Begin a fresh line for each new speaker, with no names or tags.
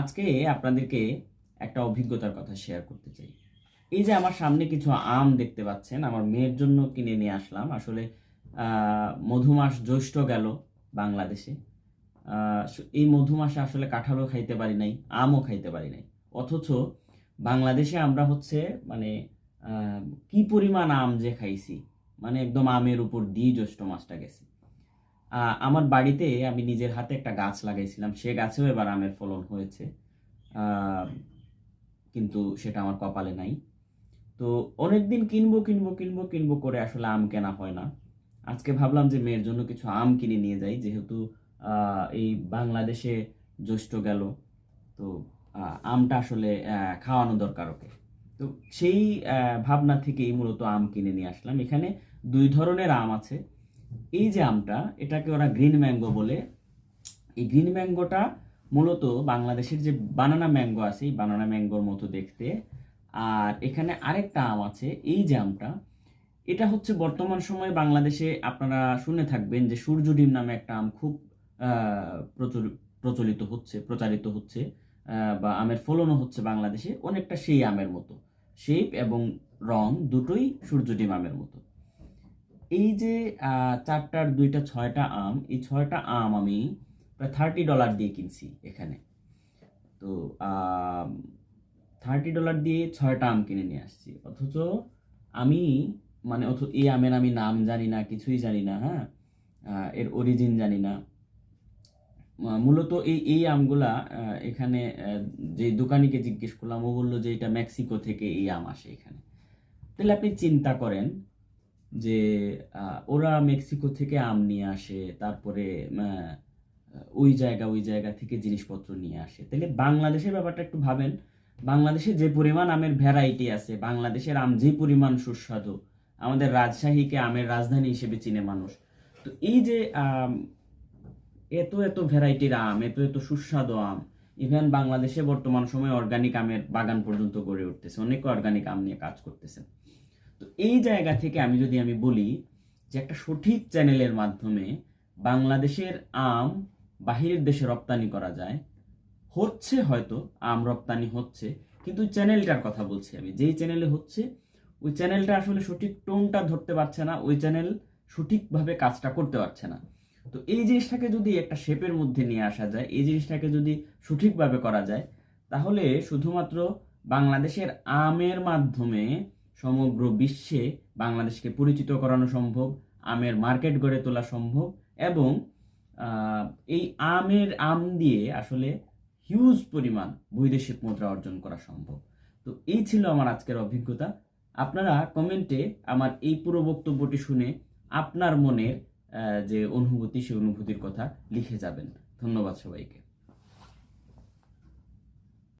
আজকে আপনাদেরকে একটা অভিজ্ঞতার কথা শেয়ার করতে চাই। এই যে আমার সামনে কিছু আম দেখতে পাচ্ছেন, আমার মেয়ের জন্য কিনে নিয়ে আসলাম। আসলে মধুমাস জ্যৈষ্ঠ গেল বাংলাদেশে। এই মধুমাসে আসলে কাঁঠালও খাইতে পারি নাই, আমও খাইতে পারি নাই। অথচ বাংলাদেশে আমরা হচ্ছে মানে কি পরিমাণ আম যে খাইছি মানে একদম আমের উপর দিয়ে জ্যৈষ্ঠ মাসটা গেছে। আমার বাড়িতে আমি নিজের হাতে একটা গাছ লাগাইছিলাম। সে গাছেও এবার আমের ফলন হয়েছে। কিন্তু সেটা আমার কপালে নাই। তো অনেকদিন কিনবো কিনবো কিনবো কিনবো করে আসলে আম কেনা হয় না। আজকে ভাবলাম যে মেয়ের জন্য কিছু আম কিনে নিয়ে যাই, যেহেতু এই বাংলাদেশে জ্যৈষ্ঠ গেল। তো আমটা আসলে খাওয়ানো দরকার ওকে। তো সেই ভাবনা থেকেই মূলত আম কিনে নিয়ে আসলাম। এখানে দুই ধরনের আম আছে। এই যে আমটা, এটাকে ওরা গ্রিন ম্যাঙ্গো বলে। এই গ্রিন ম্যাঙ্গোটা মূলত বাংলাদেশের যে বানানা ম্যাঙ্গো আছে, এই বানানা ম্যাঙ্গোর মতো দেখতে। আর এখানে আরেকটা আম আছে, এই যে আমটা, এটা হচ্ছে বর্তমান সময়ে বাংলাদেশে আপনারা শুনে থাকবেন যে সূর্য ডিম নামে একটা আম খুব প্রচলিত হচ্ছে, প্রচারিত হচ্ছে বা আমের ফলনও হচ্ছে বাংলাদেশে অনেকটা সেই আমের মতো। শেপ এবং রং দুটোই সূর্য ডিম আমের মতো। এই যে চারটার দুইটা ছয়টা আম, এই ছয়টা আম আমি প্রায় থার্টি ডলার দিয়ে কিনছি এখানে। তো থার্টি ডলার দিয়ে ছয়টা আম কিনে নিয়ে আসছি। অথচ আমি মানে অথচ এই আমের আমি নাম জানি না, কিছুই জানি না হ্যাঁ? এর অরিজিন জানি না। মূলত এই এই আমগুলা এখানে যে দোকানিকে জিজ্ঞেস করলাম, ও বলল যে এটা মেক্সিকো থেকে এই আম আসে এখানে। তাহলে আপনি চিন্তা করেন যে ওরা মেক্সিকো থেকে আম নিয়ে আসে, তারপরে ওই জায়গা ওই জায়গা থেকে জিনিসপত্র নিয়ে আসে। তাহলে বাংলাদেশের ব্যাপারটা একটু ভাবেন। বাংলাদেশে যে পরিমাণ আমের ভ্যারাইটি আছে, বাংলাদেশের আম যে পরিমাণ সুস্বাদু, আমাদের রাজশাহীকে আমের রাজধানী হিসেবে চিনে মানুষ। তো এই যে এত এত ভ্যারাইটির আম, এত এত সুস্বাদু আম ইভেন বাংলাদেশে বর্তমান সময়ে অর্গানিক আমের বাগান পর্যন্ত গড়ে উঠতেছে। অনেকে অর্গানিক আম নিয়ে কাজ করতেছে। তো এই জায়গা থেকে আমি যদি আমি বলি যে একটা সঠিক চ্যানেলের মাধ্যমে বাংলাদেশের আম বাহিরের দেশে রপ্তানি করা যায়, হচ্ছে হয়তো, আম রপ্তানি হচ্ছে, কিন্তু চ্যানেলটার কথা বলছি আমি। যেই চ্যানেলে হচ্ছে, ওই চ্যানেলটা আসলে সঠিক টোনটা ধরতে পারছে না, ওই চ্যানেল সঠিকভাবে কাজটা করতে পারছে না। তো এই জিনিসটাকে যদি একটা শেপের মধ্যে নিয়ে আসা যায়, এই জিনিসটাকে যদি সঠিকভাবে করা যায়, তাহলে শুধুমাত্র বাংলাদেশের আমের মাধ্যমে সমগ্র বিশ্বে বাংলাদেশকে পরিচিত করানো সম্ভব, আমের মার্কেট গড়ে তোলা সম্ভব এবং এই আমের আম দিয়ে আসলে হিউজ পরিমাণ বৈদেশিক মুদ্রা অর্জন করা সম্ভব। তো এই ছিল আমার আজকের অভিজ্ঞতা। আপনারা কমেন্টে আমার এই পুরো বক্তব্যটি শুনে আপনার মনের যে অনুভূতি, সেই অনুভূতির কথা লিখে যাবেন। ধন্যবাদ সবাইকে।